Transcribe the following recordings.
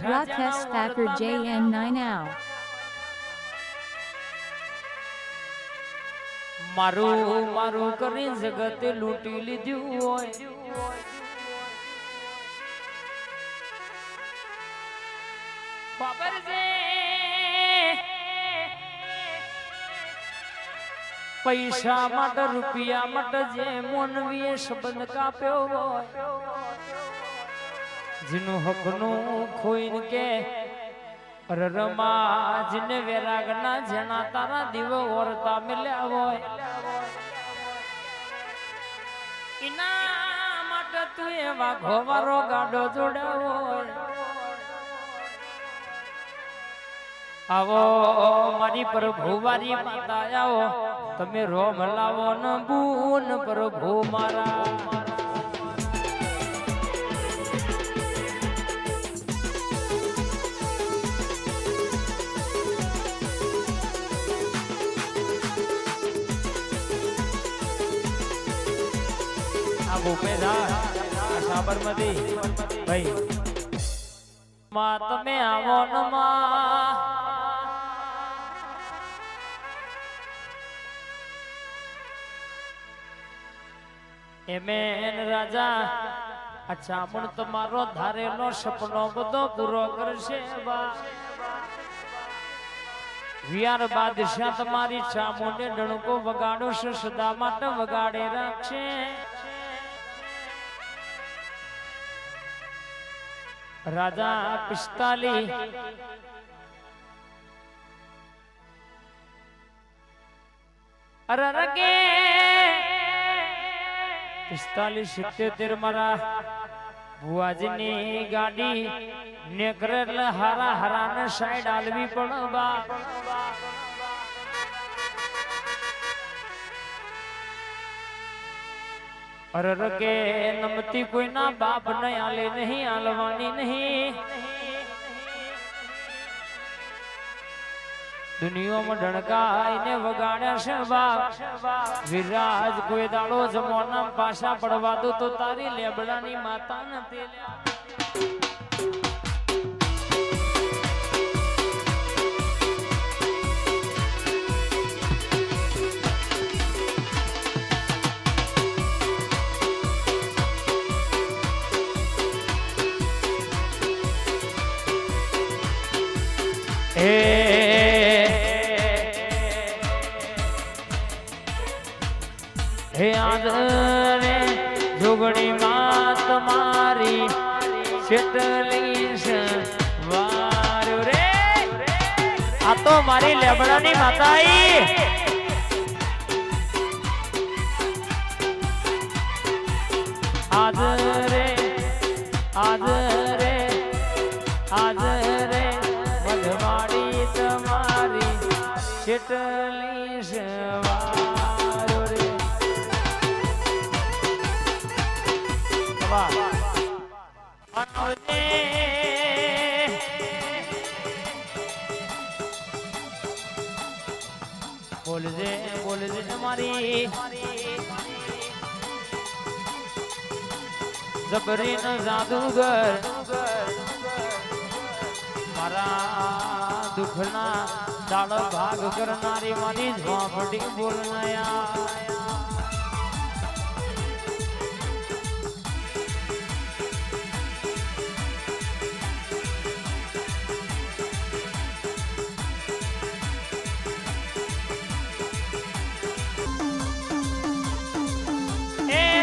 Rakesh Thakur JN9 Ow. મારું મારું કરી જગતે લૂંટી લીધું હોય પૈસા માટે, રૂપિયા માટે જે મોનવીએ સંબંધ કાપ્યો હોય જેનું હકનું ખોઈન કે રમાજને વેરાગના જેના તારા દીવ ઓરતા મિલ્યા હોય. ઇના માટે તું એવા ઘોવારો ગાડો જોડાવો આવો મારી પ્રભુ મારી માતા આવો. તમે રોમ લાવો ન બૂન પ્રભુ મારા. આ સાબરમતી. ભાઈ. માં તમે આવો ન રાજા અચ્છા પણ તમારો ધારેલો સપનો બધો પૂરો કરશે. વિયાર બાદશાહ તમારી ચામુંડે ડણકો વગાડો સદા માટે વગાડે રાખશે. રાજા પિસ્તાલી અરે રગે. પિસ્તાલીસ સિત્યોતેર મારા ભુવાજીની ગાડી નેકરે હારા હારા ને સાઈડ આલવી પણ બા. અરે રગે નમતી કોઈના બાપ ને આલે નહીં, આલવાની નહીં. દુનિયામાં ડણકાઈને વગાડ્યા છે બાપ. વિરાજ કોઈ દાડો જમોના પાછા પડવા દો તો તારી લેબડાની માતા નથી હે આદરે જોગણી માં તમારી શેતલી છે વાર્યો રે. આ તો મારી લેબડાની માતાઈ. આદરે આદરે આદરે. મધવાડી છે વાર્યો રે. બોલજે બોલજે મારી જબરીન જાદુગર મારા દુઃખના દાળ ભાગ કરનારી મારી ઝોપડી બોલનાયા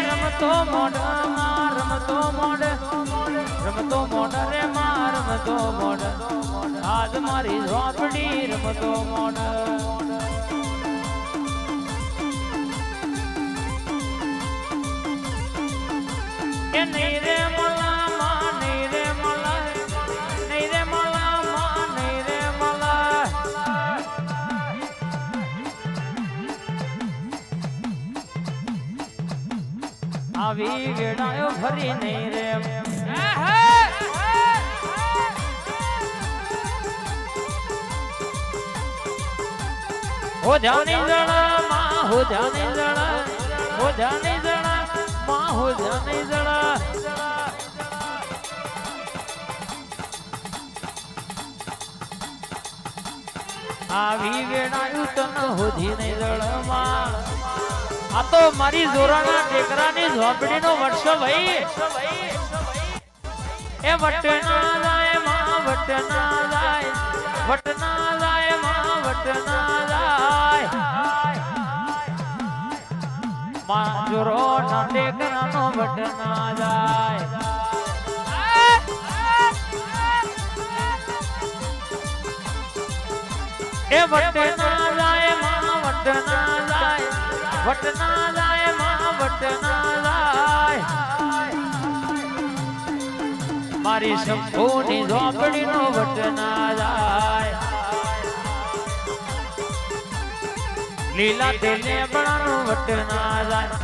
રમતો મોઢ રમતો મોઢ. રમતો મોઢ રે માં રમતો મોઢ. આજ મારી ઝોપડી રમતો મોઢ. એ નહીં રે મલા માં નહીં રે મલા નહીં રે મલા માં નહીં રે મલા આવી ગેડાયો ફરી નહીં રે હો જાની જણા, માં હો જાની જણા, હો જાની જણા, માં હો જાની જણા. આવી વેણા યુતન હોધી ને જળમાં. આ તો મારી જોરાના ટેકરાની ઝોપડીનો વર્ષો ભાઈ. એ વટના જાય, માં વટના જાય વટના જાય, માં વટના જાય માં જોરો ના વટના જાય એ વટના જાય માં વટના જાય વટના જાય માં વટના વટના જાય. લીલા તેલે બળાનો વટના જાય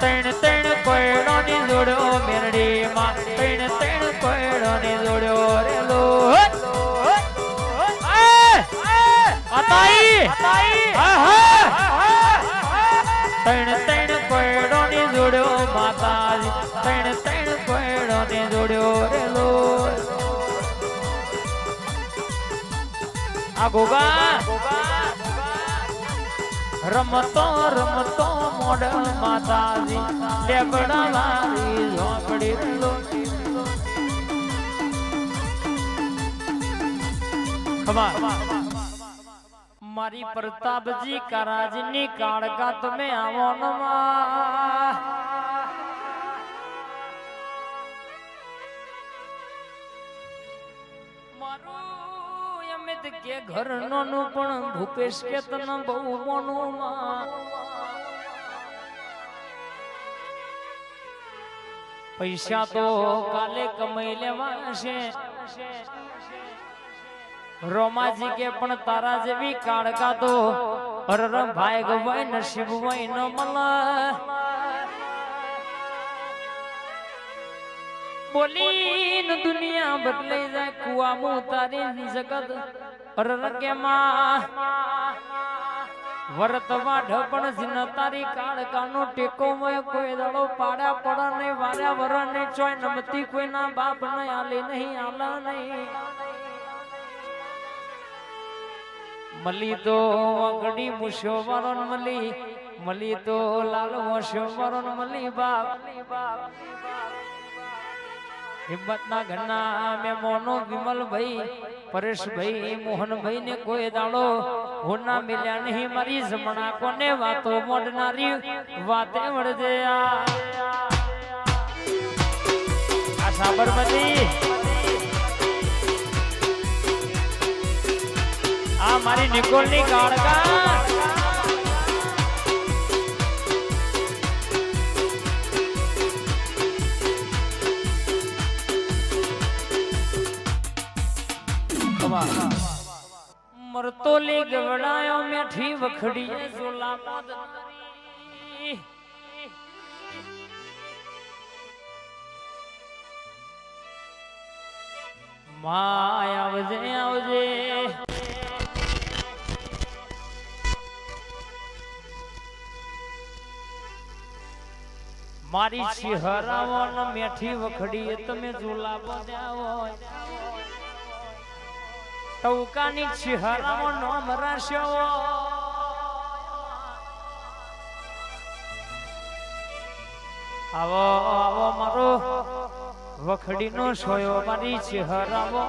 તણ તણ કોયડો ની જોડ્યો મેરડી માં તણ તણ કોયડો ની જોડ્યો રેલો અતાઈ! તણ તણ કોયડો ની જોડ્યો માતાજી. તણ તણ કોયડો ની જોડ્યો રેલો. આ ગોગા! રમતો રમતો મોડલ માતાજી. લેબડા વાળી ઝોપડી મારી પ્રતાપજી કરાજની કાળકા તમે આવો નમા. મારું કે ઘરનો નું પણ ભૂપેશ કે તને બહુ મોનું માં પૈસા તો કાલે કમાઈ લેવા છે. રોમાજી કે પણ તારા જેવી કાળકા તો અરર ભાઈ ગવાય નસીબ હોય ન મળે. બોલીન દુનિયા બદલાઈ જાય કુવામાં ઉતારી જગત અરર કે માં વરતવા ઢપણ જીન તારી કાળકાનો ટેકો મય કોઈ દડો પાડ્યા પડ નહીં, વાર્યા વર નહીં, ચોય નમતી કોઈના બાપ નહીં, આલે નહીં, આલા નહીં. મલી તો વગડી મુશો વરણ મલી મલી તો લાલ મોશો વરણ મલી બાપ. હિંમતના ઘરના મેં મોનો વિમલભાઈ, પરેશભાઈ મોહનભાઈ ને કોઈ દાડો હોના મિલ્યા નહીં. મારી જમણા કોને વાતો મોડનારી? વાતે વળજે આ. સાબરમતી. આ મારી નિકોલની કાળકા મરતોલી ગવડાયો મેઠી વખડીએ ઝોલા મોદનારી માય આવજે આવજે. મારી શિહરાવો ને મેઠી વખડીએ, તમે ઝોલા બાંધ્યા ટૌકાની શિહરાવો નોમ રાશ્યો આવો આવો મારો વખડીનો સોયો મારી શિહરાવો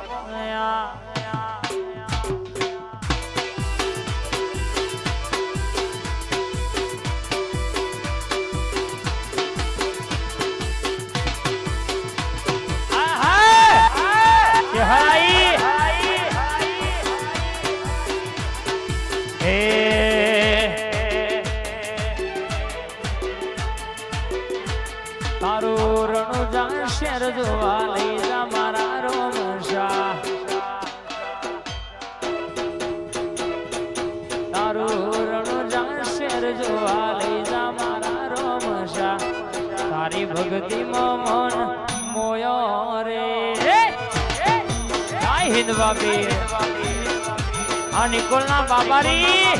તારી ભક્તિ મન મોયો રે. જય હિન્દ બાબી આ નિકોલના બાબારી.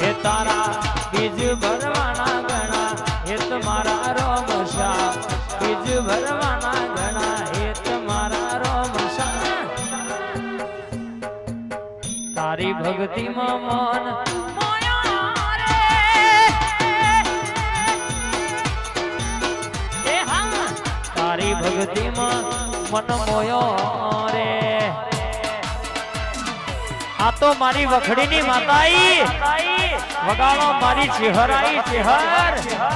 હે તારા બીજ ભરવાના ગણા હે તમારા રોમશા બીજ ભરવાના ગણા હે તમારા રોમશા ભક્તિમાં મન ભક્તિમાં મન મોયો રે. આ તો મારી વખડીની માતાઈ. વગાડો મારી ચેહરાઈ ચેહર.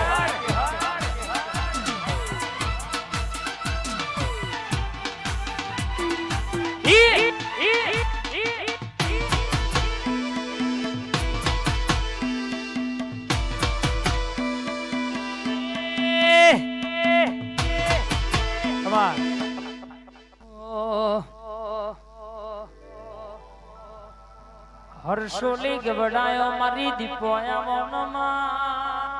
હર્ષોલી ગવડાયો મારી દીપોયા મૌનમાં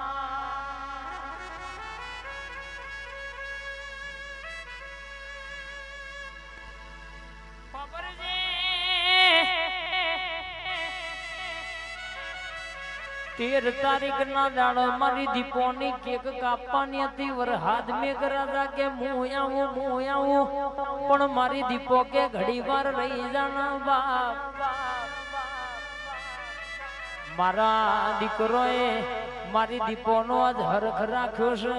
તેર તારીખ ના દાડો મારી દીપોની કેક કાપવાની હતી વરહાદ મેઘ રાજા કે હું આવું હું આવું પણ મારી દીપો કે ઘડી વાર રહી જાના બાપ મારા દીકરોએ મારી દીપોનો આજ હરખ રાખ્યો છે.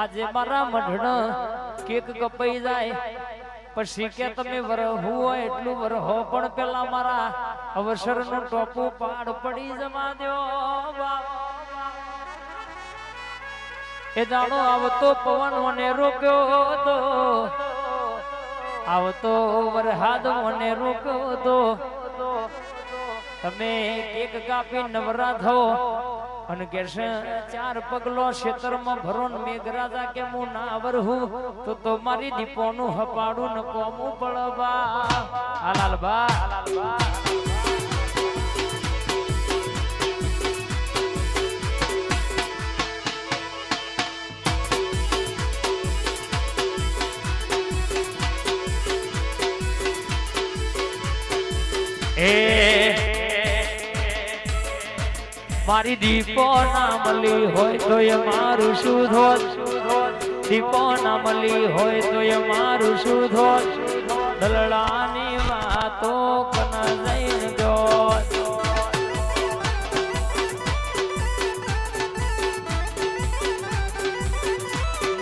આજે મારા મઢણ કેક કપાઈ જાય. પછી કે તમે વરહવું હોય એટલું વરહો, પણ પેલા મારા અવસરનું ટોપું પાડ પડી જમા દો એ જાણો આવતો પવન મને રોક્યો તો આવતો વરહાદ મને રોક્યો તો તમે કેક કાપી નવરા થો અને કેશે ચાર પગલો ક્ષેત્રમાં ભરો ને મેઘરાજા કે હું ના વરહું, તો તો મારી દીપોનું હપાડું ન કોમું પડવા હાલાલ બા મારી દીપો ના મળી હોય તો એ મારું શું ધોત દીપો ના મળી હોય તો એ મારું શું ધોત દલડાની વાતો કન જઈને જોત.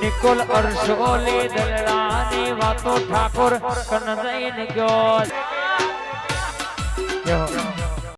નિકોલ અરસોલી દલડાની વાતો ઠાકોર કન જઈને ગયો